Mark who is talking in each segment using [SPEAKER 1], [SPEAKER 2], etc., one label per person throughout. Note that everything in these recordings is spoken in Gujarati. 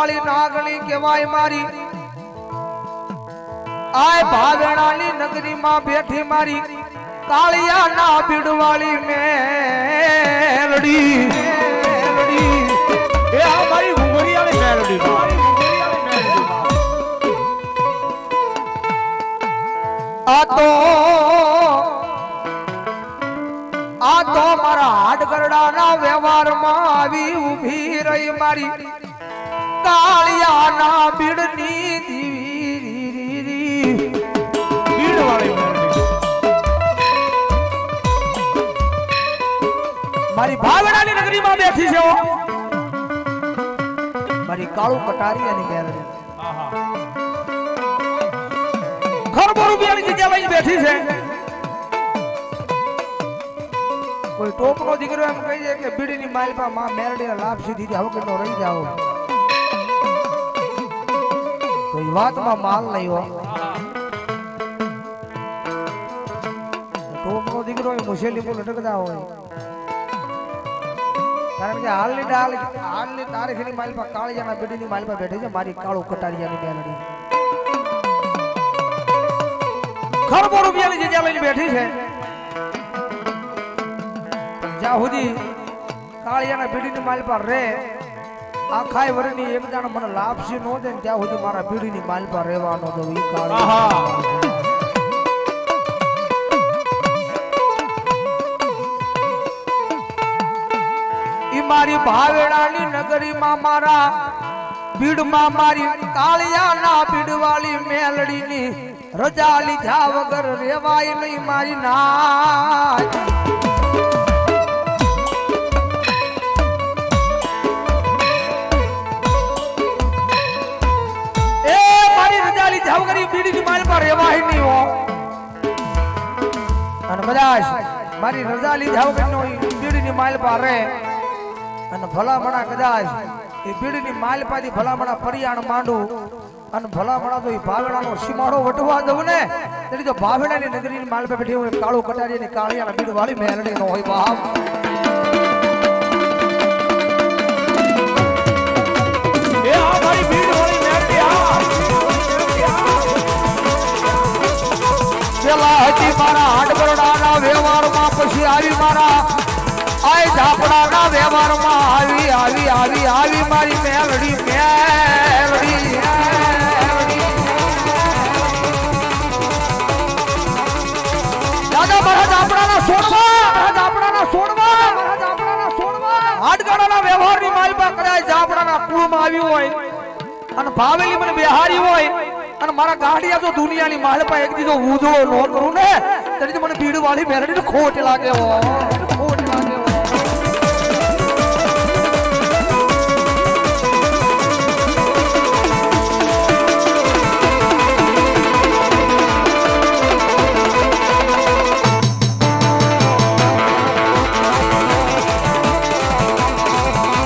[SPEAKER 1] કાળી નાગણી કહેવાય મારી. આય ભાગણાની નગરીમાં બેઠી મારી. કાળિયા ના ભીડવાળી
[SPEAKER 2] એ આ મારી
[SPEAKER 1] આ તો આ તો મારા હાડગરડાના વ્યવહારમાં આવી ઊભી રહી મારી. કાળિયાના દીવી
[SPEAKER 2] ભીડવાળી મેલડી
[SPEAKER 1] મારી ભાવનાની નગરીમાં બેઠી છે મારી કાળું કટારી અને
[SPEAKER 2] આહા
[SPEAKER 1] ખરબો રૂપિયાની જગ્યા લઈને બેઠી છે. કોઈ ટોપનો દીકરો એમ કહી દે કે બીડીની માલપા માં મેરડી લાભ સીધી હવે કેટલો રહી જાઓ. વાતમાં માલ નહીં હો. ટોપનો દીકરો એ મુશ્કેલી બોલ અટકતા હોય. કારણ કે હાલની ડાલ હાલની તારીખની માલપા કાળિયાના માલપા બેઠી છે, મારી કાળું કટારિયાની મેરડી ખરબો રૂપિયાની જગ્યા બેઠી છે. જ્યાં સુધી કાળિયાના પીડીની માલ પર રે આખાય વરની એક દાણ મને લાપસી નો દે ને ત્યાં સુધી મારા પીડીની માલ પર રહેવાનો તો ઈ કાળ
[SPEAKER 2] આહા.
[SPEAKER 1] ઈ મારી ભાવેડાની નગરીમાં મારા ભીડમાં મારી કાળિયાના પીડવાળી મેલડીની રજા લીધા વગર રેવાય નહીં મારી નાચ કદાચ મારી રજા લીધા વગરનો બીડીની માલ પારે. અને ભલામણા કદાચ એ બીડીની માલ પાથી ભલામણા પરિયાણ માંડું. અને ભલામણા તો એ ભાવેડાનો સીમાડો વટવા દઉં ને તેથી તો ભાવેડાની નગરીની માલ પર બેઠી હોય કાળું કટારીની કાળિયાના બીડ વાળી મેલડી નો હોય બાપ.
[SPEAKER 2] મારી ભીડવાળી
[SPEAKER 1] આવી મારા આય ઝાપડાના વ્યવહારમાં આવી આવી આવી આવી મારી મેલડી મેલડી. દાદા, મારા ઝાપડાના છોડવા મારા ઝાપડાના છોડવા મારા ઝાપડાના છોડવા હાડગાડાના વ્યવહારની માલપા કદાચ ઝાપડાના કુળમાં આવી હોય, અને ભાવેલી મને બિહારી હોય, અને મારા ગાડિયા તો દુનિયાની માલપા એક દીધો ઉધળો ન કરું ને તેની તો મને ભીડ વાળી મેરડી ખોટ લાગે હો. ખોટ લાગે હો.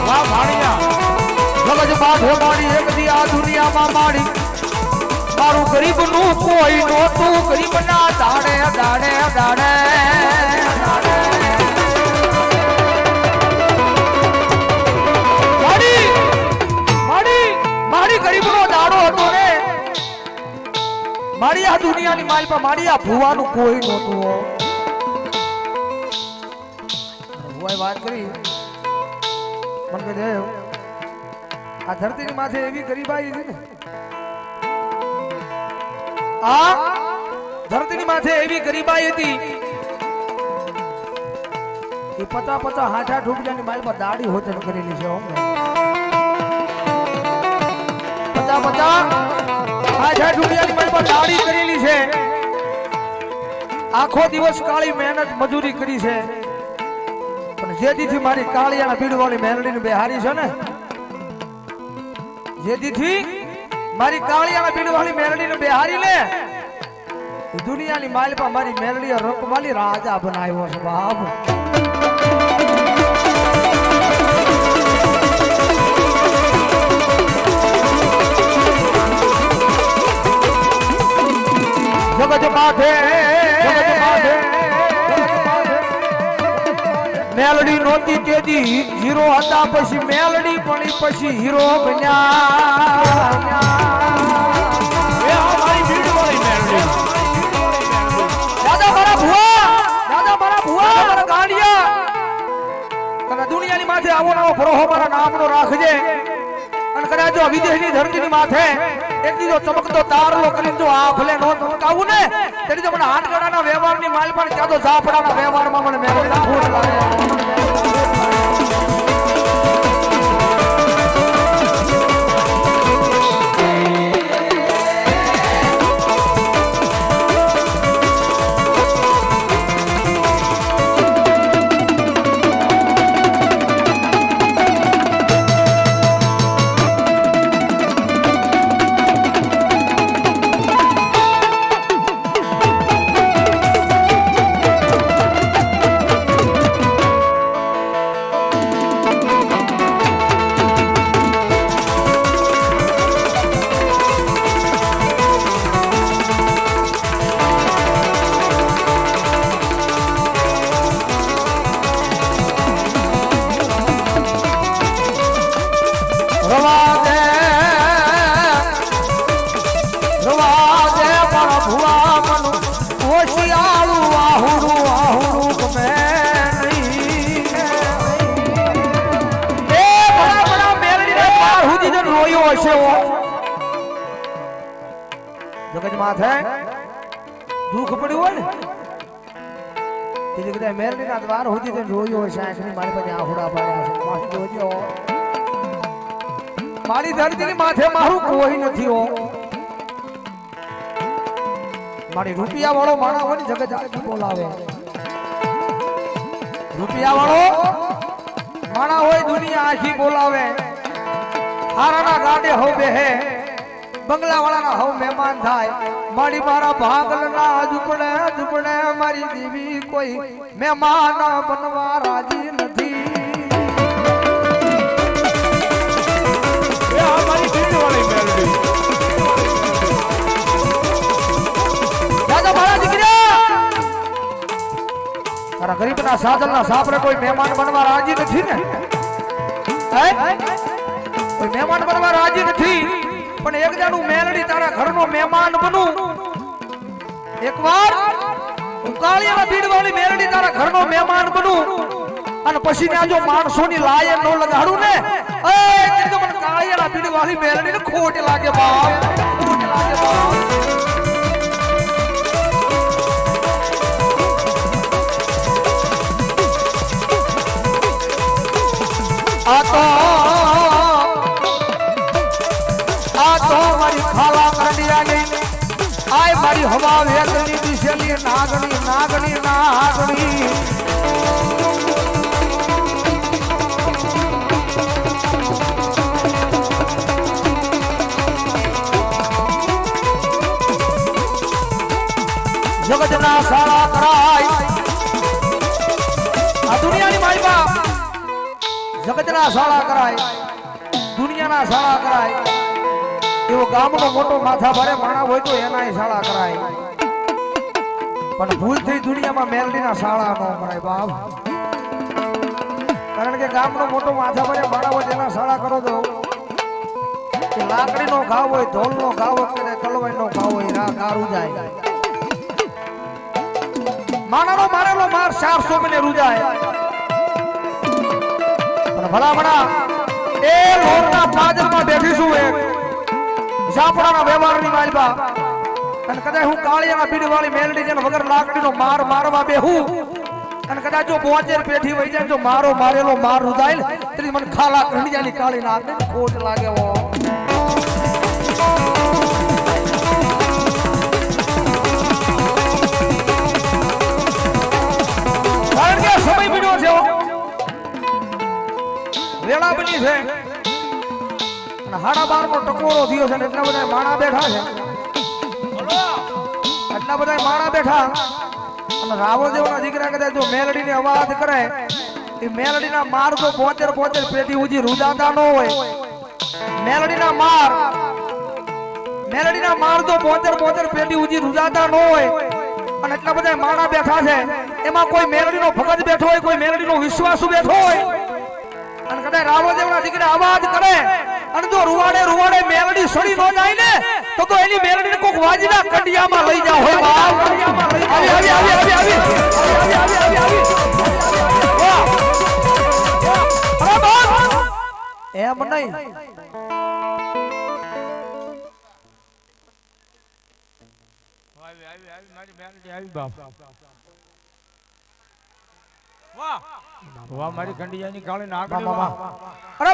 [SPEAKER 2] વાહ ભાણિયા
[SPEAKER 1] જગજ બાધે મારી એક દી આ દુનિયામાં મારી મારું ગરીબનું કોઈ નોતું ગરીબ ના દાડે દાડે. દાડે મારી આ દુનિયાની માલ પર આ ભુવાનું કોઈ નહોતું વાત કરી. મને આ ધરતીની માથે એવી ગરીબાઈ હતી ને આ ધરતીની માથે એવી ગરીબાઈ હતી એ પચા પચા હાથ આઠ રૂપિયાની માલમાં દાડી હોતન કરેલી છે પચા પચા હાથ આઠ રૂપિયાની માલમાં દાડી કરેલી છે. આખો દિવસ કાળી મહેનત મજૂરી કરી છે. પણ જેથી મારી કાળિયાના પીડવાળી મેલડીને બેહારી છે ને જેદીથી મારી કાળિયાના પીડવાળી મેલડીને બેહારી લે. એ દુનિયાની માલપા મારી મેલડીએ રંગવાળી રાજા બનાવ્યો છે બાપ. જગત માથે.
[SPEAKER 2] જગત માથે.
[SPEAKER 1] મેલડી નહોતી તેજી હીરો હતા પછી મેલડી, પણ ઈ પછી હીરો બન્યા. ભરોહો મારા નામનો રાખજે. અને કદાચ જો વિદેશની ધરતીની માથે એટલી જો ચમકતો તારલો કરીને જો આ ભલે નો ચમકાવું ને તેની જો મને હાથગડાના વ્યવહારની માલ પણ ક્યાં તો ઝાપડાના વ્યવહારમાં મને મેળવી દુઃખ પડ્યું હોય ને? તે કદાચ મેલડીના દ્વાર સુધી જો રોયો સાંખની મારી પાસે આહુડા પાડ્યા મારી જોજો. મારી ધરતીની માથે મારું કોઈ નથી હો. મારી રૂપિયા વાળો માણા હોય ને જગત આખી બોલાવે. રૂપિયા વાળો માણા હોય દુનિયા આખી બોલાવે. હારાના ગાડે હો બેહે. બંગલા વાળાના હવ મહેમાન થાય મારી મારા ભાગલના ઝૂપડે ઝૂપડે મારી દેવી કોઈ મહેમાન બનવા રાજી નથી
[SPEAKER 2] એ આ મારી ભીડ વાળી મેલડી
[SPEAKER 1] દાદા મારા દીકરા તારા ગરીબના સાધનના સાપરે કોઈ મહેમાન બનવા રાજી નથી ને હે? કોઈ મહેમાન બનવા રાજી નથી પણ એક જાણું મેલડી તારા ઘરનો મહેમાન બનું. એકવાર હું કાળિયાના ભીડવાળી મેલડી તારા ઘરનો મહેમાન બનું. અને પછી ત્યાં જો માણસોની લાયે નો લગાડું ને, એ કીધું મને કાળિયાના ભીડવાળી મેલડીને ખોટ લાગે ખોટ લાગે બાપ. આ તો મારી હવા વેદની દિશેલી નાગણી નાગણી નાગણી. જગતના સારા કરાય. આ દુનિયાની માઈ બાપ જગતના સારા કરાય. દુનિયાના સારા કરાય. એવો ગામનો મોટો માથા ભરે માણા હોય તો એનાય શાળા કરાય. પણ ભૂલ થઈ દુનિયામાં મેલડીના શાળા ન કરાય બાપ. કારણ કે ગામનો મોટો માથા ભરે માણા હોય એના શાળા કરો તો લાકડીનો ઘાવ હોય, ઢોલનો ઘાવ હોય તલવાઈનો ઘાવ હોય રા ગારું જાય માણાનો મારેલો માર ચારસો મને રૂજાય. પણ ભલા એ લોટના પાદરમાં બેઠીશું એક? ઝાપડાના વ્યવહારની માલબા. અને કદાચ હું કાળિયાના પીડી વાળી મેલડી જેને વગર લાકડીનો માર મારવા બે હું અને કદાચ જો બોચેર પેઠી વહી જાય જો મારો મારેલો માર રૂધાય ને તેથી મને ખાલા ઘંડિયાની કાળી નાક ખોટ લાગે કારણ કે સમય બીડ્યો છે. વેળા બની છે. હાડા બાર નો ટકોરો થયો છે ને એટલા બધા માણા બેઠા છે. એટલા બધા માણા બેઠા. અને રાવણ દેવના દીકરા કદાચ જો મેલડીને અવાજ કરે, એ મેલડીના માર તો પોતેર પોતેર પેટી ઉજી રૂજાતા ન હોય. મેલડીના માર મેલડીના માર તો પોતેર પોતેર પેટી ઉજી રૂજાતા ન હોય. અને એટલા બધા માણા બેઠા છે. એમાં કોઈ મેલડીનો ભગત બેઠો હોય, કોઈ મેલડીનો વિશ્વાસુ બેઠો હોય. અને કદાચ રાવણદેવના દીકરા અવાજ કરે અને જો રૂવાડે રૂવાડે મેલડી સડી ન જાય ને તો તો એની મેલડીને કોક વાજના કડિયામાં લઈ જાવ હોય બાપ. આવી આવી આવી આવી આવી આવી આવી આવી આવી અરે બાપ. એમ નહીં.
[SPEAKER 2] આવી આવી આવી મારી મેલડી આવી બાપ વાહ વાહ મારી કંડિયાની કાળી નાગડી વાહ.
[SPEAKER 1] અરે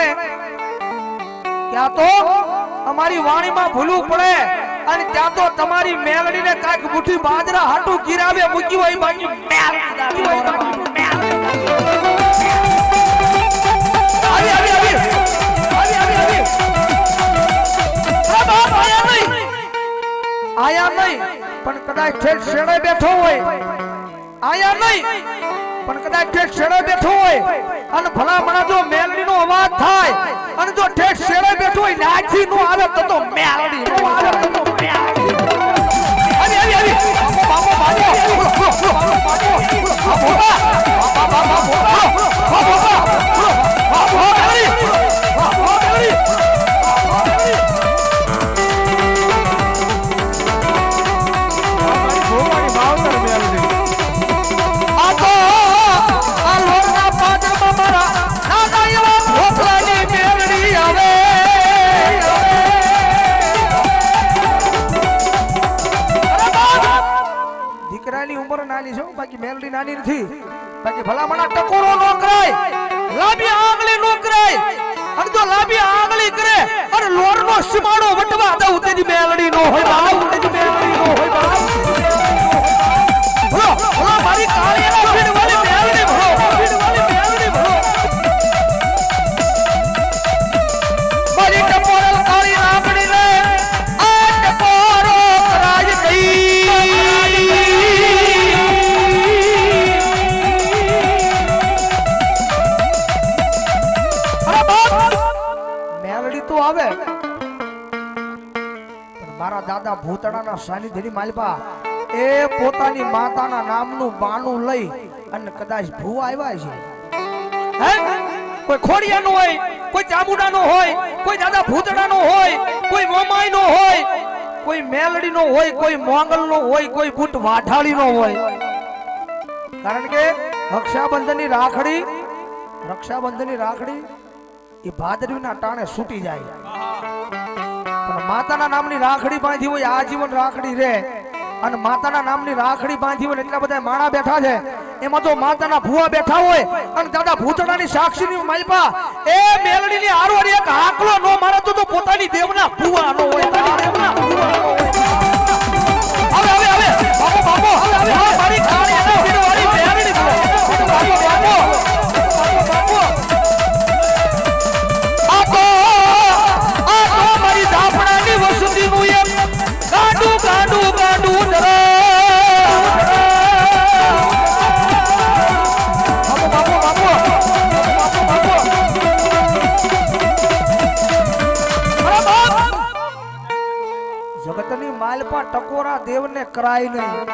[SPEAKER 1] પડે ત્યાં તો અમારી વાણીમાં ભૂલું પડે અને ત્યાં તો તમારી મેલડીને કાંઈક મુઠ્ઠી બાજરા હાટુ ગિરાવે મૂકી હોય બાકી આયા નહીં. પણ કદાચ ઠેઠ શેડે બેઠો હોય. આયા નહીં. પણ કદાચ ઠેઠ શેડે બેઠો હોય અને ભલામણા જો મેલડીનો અવાજ થાય અને જો ઠેઠ શેડે બેઠો હોય નાચી નો આવે તો મેલડી નો આવે તો મેલડી. સાનિધ્યની માલપા. એ પોતાની માતાના નામનું બાનું લઈ અને કદાચ ભૂવા આવ્યા છે. હે? કોઈ ખોડિયાનો હોય, કોઈ ચામુંડાનો હોય, કોઈ દાદા ભૂતડાનો હોય, કોઈ મોમાઈનો હોય, કોઈ મેલડીનો હોય, કોઈ મોંગલનો હોય, કોઈ બુટ વાઢાળીનો હોય. કારણ કે રક્ષાબંધનની રાખડી રક્ષાબંધનની રાખડી એ ભાદરવીના ટાણે છૂટી જાય. માતાના નામની રાખડી બાંધી હોય, આજીવન રાખડી રે. અને માતાના નામની રાખડી બાંધી હોય એટલા બધા માણા બેઠા છે. એમાં તો માતાના ભુવા બેઠા હોય અને દાદા ભૂતડાની સાક્ષીની માલપા. એ મેલડીની આરવારી એક આંકલો નો મારે તો પોતાની દેવના ભુવા નો હોય. પોતાની દેવના ભુવા હવે હવે હવે. બાપો બાપો, હવે હવે મારી ટકોરા દેવને કરાય નહીં.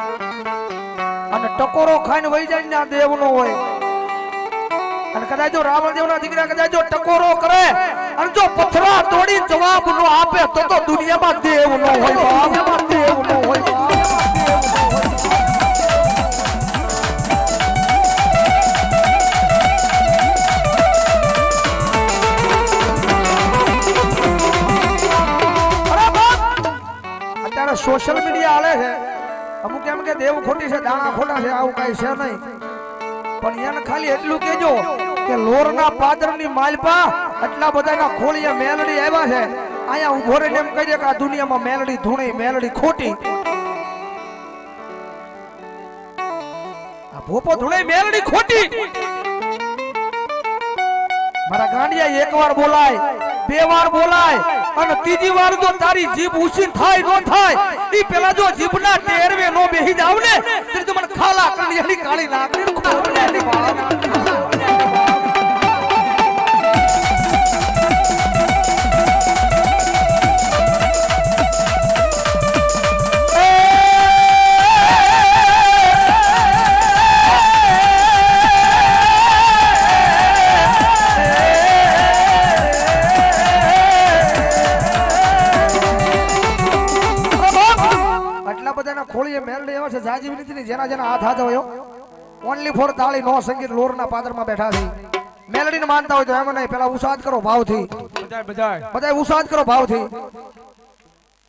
[SPEAKER 1] અને ટકોરો ખાઈને વહી જાય ને આ દેવનો હોય. અને કદાચ જો રાવણ દેવના દીકરા કદાચ જો ટકોરો કરે, અને જો પથરા તોડી જવાબ નો આપે, તો તો દુનિયામાં દેવ નો હોય દેવ નો હોય. સોશિયલ મીડિયા હાલે છે અમુક એમ કે દેવ ખોટી છે દાણા ખોટા છે આવું કઈ છે નહીં પણ એને ખાલી એટલું કેજો કે લોરના પાદરની માલપા એટલા બધાના ખોળિયા મેલડી આવ્યા છે અહીંયા ઊભો રહીને એમ કહી દે કે આ દુનિયામાં મેલડી ધૂણી મેલડી ખોટી આ ભોપો ધૂણે મેલડી ખોટી મારા ગાંડિયા એક વાર બોલાય બે વાર બોલાય અને ત્રીજી વાર જો તારી જીભ ઉછીન થાય, નો થાય, ઈ પેલા જો જીભના ટેરવે નો બેહી જાવ ને ત્યારે મને ખાલા કણિયાની કાળી નાકડી ખોરડેલી વાળા આટલા જેના જેના હાથ હાથ હોય ઓનલી ફોર તાળી નો સંગીત લોરના પાદરમાં બેઠા છે. મેલડીને માનતા હોય તો એમ નહીં પેલા ઉસાદ કરો
[SPEAKER 2] બધાય બધાય.
[SPEAKER 1] બધા ઉસાદ કરો ભાવથી.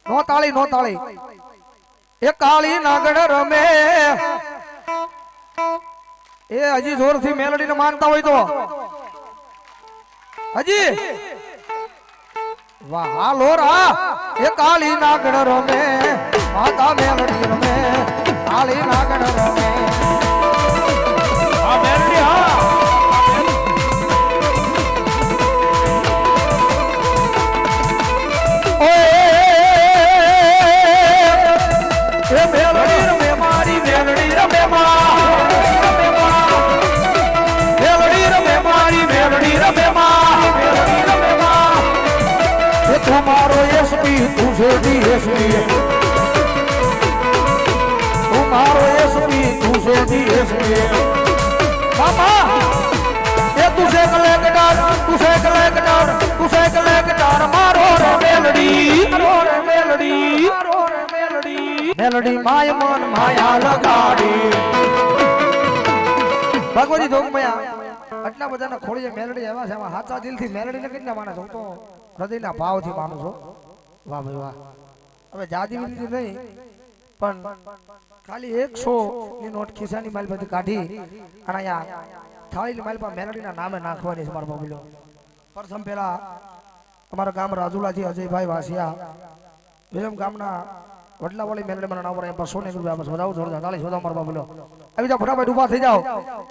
[SPEAKER 1] નો તાળી નો તાળી. એ કાળી નાગણ રમે. એ હજી જોરથી મેલડીને માનતા હોય તો. હજી. વાહ લોરા એ કાળી નાગણ રમે. માતા મેલડી રમે. કાળી નાગણ રમે.
[SPEAKER 2] મેલડી
[SPEAKER 1] મેલડી મેલડી મેલડી ભગવતી આટલા બધાના ખોળીએ મેલડી એવા છે દિલથી હું તો હૃદયના ભાવથી માનું હવે જાદી નહીં પણ ખાલી એકસો ની નોટ ખિસ્સાની માલમાંથી કાઢી અને અહીંયા થાળીની માલપા મેલડીના નામે નાખવાની છે મારા બાબુલો પ્રથમ પેલા અમારા ગામ રાજુલાથી અજયભાઈ વાસિયા વિરમ ગામના વડલાવાળી મેલડીમાં નામ પર બસો ને રૂપિયા બસ વધાવો જોરદાર તાળી શોધો મારા બાબુલો આવી જાઓ ફટાફટ ઊભા થઈ જાઓ.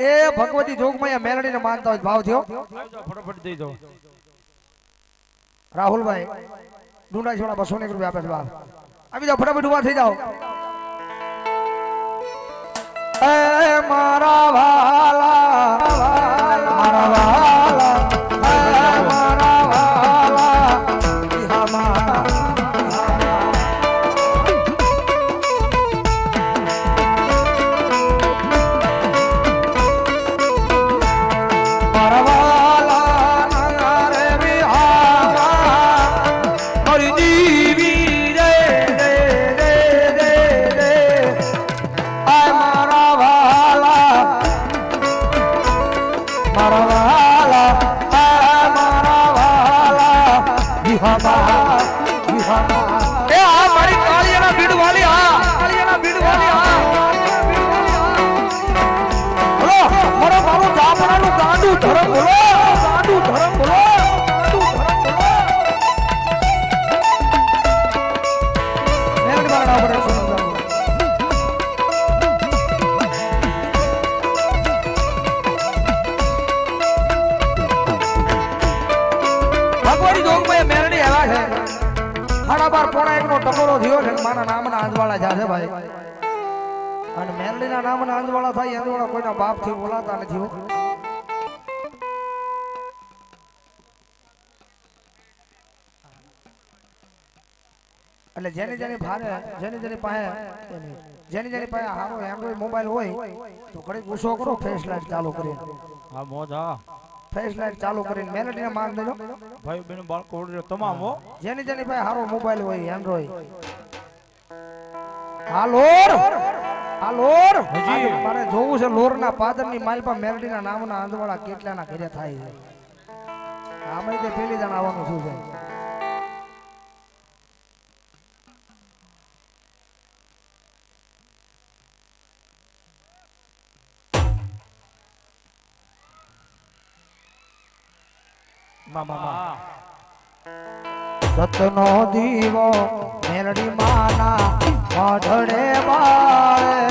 [SPEAKER 1] એ ભગવતી જોગમાં મેલડીને માનતા હોય ભાવ થયો.
[SPEAKER 2] ફટાફટ દઈ દો
[SPEAKER 1] રાહુલભાઈ ડુંડા છોડા બસો ને રૂપિયા આપે છે બાપ આવી જાઓ ફટાફટ ઊભા થઈ જાઓ. મારા વાલા મારા વાલા. એટલે જેની જેની ભારે જેની જેની પાસે જેની જેની પાસે સારો એન્ડ્રોઈડ મોબાઈલ હોય તો ઘડી ગુસ્સો કરો ફેસ લાઈટ ચાલુ કરીને
[SPEAKER 2] હા મોજા
[SPEAKER 1] ફેસ લાઈટ ચાલુ કરીને મેલેડીને માર દેજો.
[SPEAKER 2] ભાઈ બેન બાળકો ઓર્ડર તમામ હો.
[SPEAKER 1] જેની જેની પાસે સારો મોબાઈલ હોય એન્ડ્રોઈડ હા લોર! હા લોર!
[SPEAKER 2] હજી.
[SPEAKER 1] મારે જોવું છે લોરના પાદરની માલપા મેલડીના નામના આંધવાળા કેટલાના ઘરે થાય છે. આમાં તે પેલી જણ આવવાનું શું છે? સતનો દીવો મેલડી માના વાઢડે બાળે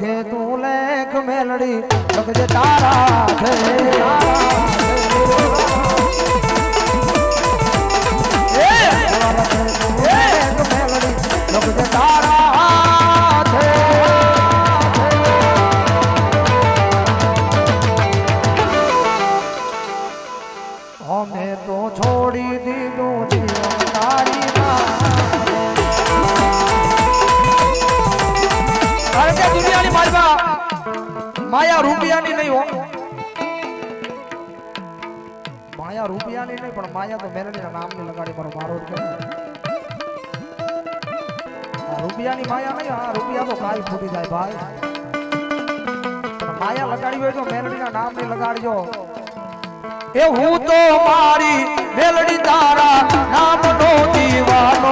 [SPEAKER 1] લખે તું લેખ મેલડી લખજે તારા છે જેવા રૂપિયાની માયા નહીં, આ રૂપિયા તો કાલ ફૂટી જાય ભાઈ. માયા લગાડી હોય તો મેલડીના નામની લગાડજો. એ હું તો મારી મેલડી તારા નામનો દીવાનો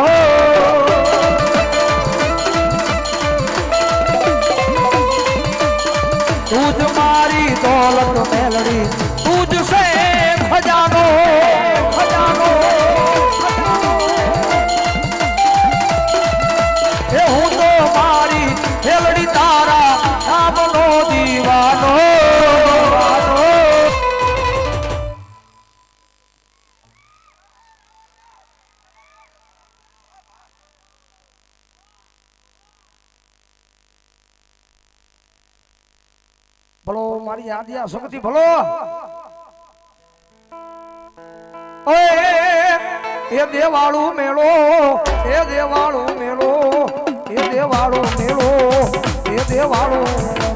[SPEAKER 1] આદિયા શક્તિ ભલો. એ દેવાળું મેળો એ દેવાળું મેળો એ દેવાળું મેળો એ દેવાળું